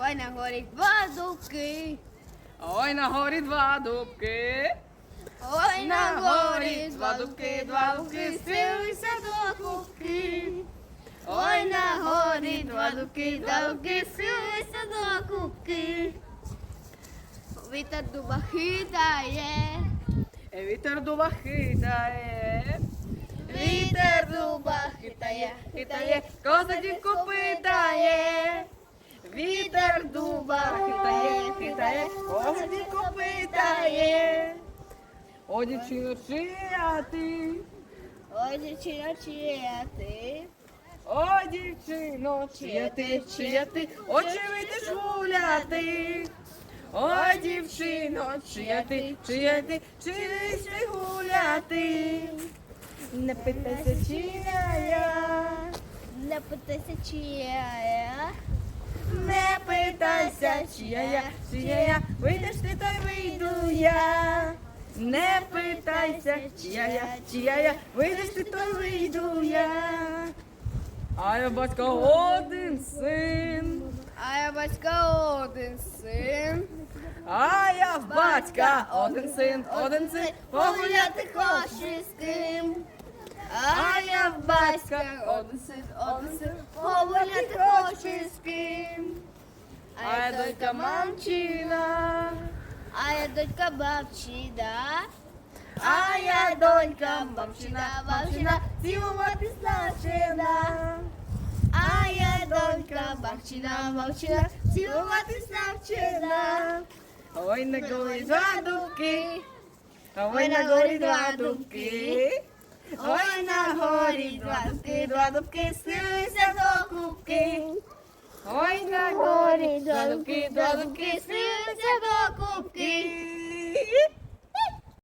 Ой, на горі два дубки. Ой, на горі два дубки. Ой, на горі два дубки, два дубки, стрілися до кубки. Ой, на горі два дубки, два дубки, стрілися до кубки. Вітер дуба хитає, Вітер дуба хитає. вітер дуба хитає, Хитає, козачку питає. Вітер дуба хитає, хитає, козачку питає. О, дівчино, чия ти? Ой, дівчина, чия ти? О, дівчино, чия ти, чия ти, очі вийдеш гуляти. О, дівчино, чия ти, чия ти, чи вийшли гуляти. Не питайся, чия я, Не питайся, чия я. Чия я, чия я, вийдеш ти, то й вийду я. Не питайся, чия я, чия я, вийдеш ти, то й вийду я. А я батька один син. А я батька один син. А я в батька один син, один син, Погуляти хоче з ким. А я в батька один син, один син. Погуляти хоче з ким. А я донька мамчина, А я донька бабчина. а я донька мамчина, мамчина, цілувати навчена. А я донька бабчина, бабчина. Цілуватись навчена. Ой, на горі два дубки, ой, на горі два дубки. Ой, на горі два дубки, два дубки, схилися до кубки. Ой, на горі два дубки, два дубки, Стрілися до кубки.